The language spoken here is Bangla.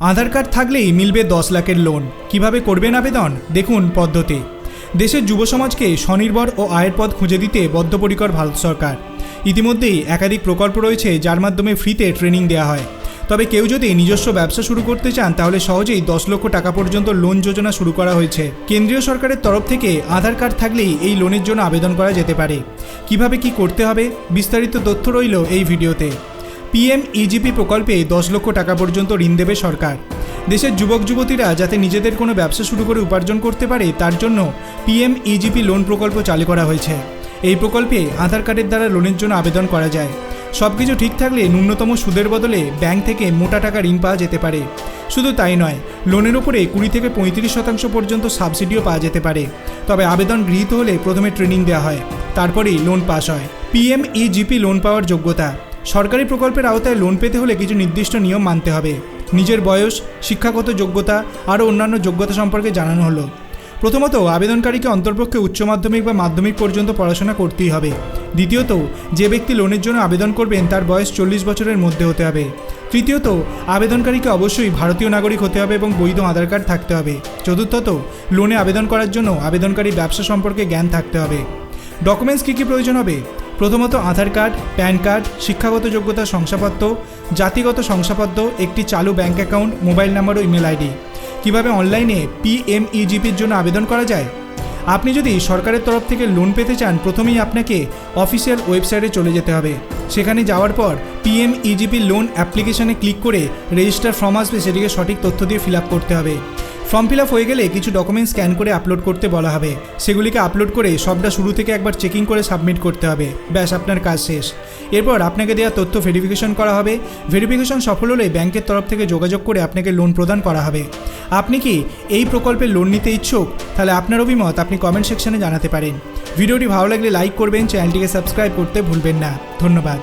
আধার কার্ড থাকলেই মিলবে দশ লাখের লোন। কীভাবে করবেন আবেদন? দেখুন পদ্ধতি। দেশের যুব সমাজকে স্বনির্ভর ও আয়ের পথ খুঁজে দিতে বদ্ধপরিকর ভারত সরকার। ইতিমধ্যেই একাধিক প্রকল্প রয়েছে যার মাধ্যমে ফ্রিতে ট্রেনিং দেওয়া হয়। তবে কেউ যদি নিজস্ব ব্যবসা শুরু করতে চান, তাহলে সহজেই দশ লক্ষ টাকা পর্যন্ত লোন যোজনা শুরু করা হয়েছে। কেন্দ্রীয় সরকারের তরফ থেকে আধার কার্ড থাকলেই এই লোনের জন্য আবেদন করা যেতে পারে। কীভাবে কি করতে হবে? বিস্তারিত তথ্য রইল এই ভিডিওতে। পিএম ইজিপি প্রকল্পে দশ লক্ষ টাকা পর্যন্ত ঋণ দেবে সরকার। দেশের যুবক, যুবতীরা যাতে নিজেদের কোনো ব্যবসা শুরু করে উপার্জন করতে পারে, তার জন্য পিএম ইজিপি লোন প্রকল্প চালু করা হয়েছে। এই প্রকল্পে আধার কার্ডের দ্বারা লোনের জন্য আবেদন করা যায়। সব কিছু ঠিক থাকলে ন্যূনতম সুদের বদলে ব্যাংক থেকে মোটা টাকা ঋণ পাওয়া যেতে পারে। শুধু তাই নয়, লোনের উপরে কুড়ি থেকে পঁয়ত্রিশ শতাংশ পর্যন্ত সাবসিডিও পাওয়া যেতে পারে। তবে আবেদন গৃহীত হলে প্রথমে ট্রেনিং দেওয়া হয়, তারপরেই লোন পাস হয়। পিএম ইজিপি লোন পাওয়ার যোগ্যতা। সরকারি প্রকল্পের আওতায় লোন পেতে হলে কিছু নির্দিষ্ট নিয়ম মানতে হবে। নিজের বয়স, শিক্ষাগত যোগ্যতা আরও অন্যান্য যোগ্যতা সম্পর্কে জানানো হলো। প্রথমত, আবেদনকারীকে অন্তর্পক্ষে উচ্চ মাধ্যমিক বা মাধ্যমিক পর্যন্ত পড়াশোনা করতেই হবে। দ্বিতীয়ত, যে ব্যক্তি লোনের জন্য আবেদন করবেন তার বয়স চল্লিশ বছরের মধ্যে হতে হবে। তৃতীয়ত, আবেদনকারীকে অবশ্যই ভারতীয় নাগরিক হতে হবে এবং বৈধ আধার কার্ড থাকতে হবে। চতুর্থত লোনে আবেদন করার জন্য আবেদনকারী ব্যবসা সম্পর্কে জ্ঞান থাকতে হবে। ডকুমেন্টস কী কী প্রয়োজন হবে? প্রথমত আধার কার্ড, প্যান কার্ড, শিক্ষাগত যোগ্যতা শংসাপত্র, জাতিগত শংসাপত্র, একটি চালু ব্যাংক অ্যাকাউন্ট, মোবাইল নাম্বার ও ইমেল আইডি। কীভাবে অনলাইনে পিএমইজিপির জন্য আবেদন করা যায়? আপনি যদি সরকারের তরফ থেকে লোন পেতে চান, প্রথমেই আপনাকে অফিসিয়াল ওয়েবসাইটে চলে যেতে হবে। সেখানে যাওয়ার পর পিএমইজিপি লোন অ্যাপ্লিকেশনে ক্লিক করে রেজিস্টার ফর্ম আসবে, সেটিকে সঠিক তথ্য দিয়ে ফিল করতে হবে। ফর্ম ফিল আপ হয়ে গেলে কিছু ডকুমেন্ট স্ক্যান করে আপলোড করতে বলা হবে। সেগুলিকে আপলোড করে সবটা শুরু থেকে একবার চেকিং করে সাবমিট করতে হবে। ব্যাস, আপনার কাজ শেষ। এরপর আপনাকে দেওয়া তথ্য ভেরিফিকেশন করা হবে। ভেরিফিকেশন সফল হলে ব্যাংকের তরফ থেকে যোগাযোগ করে আপনাকে লোন প্রদান করা হবে। আপনি কি এই প্রকল্পে লোন নিতে ইচ্ছুক? তাহলে আপনার অভিমত আপনি কমেন্ট সেকশনে জানাতে পারেন। ভিডিওটি ভালো লাগলে লাইক করবেন চ্যানেলটিকে সাবস্ক্রাইব করতে ভুলবেন না। ধন্যবাদ।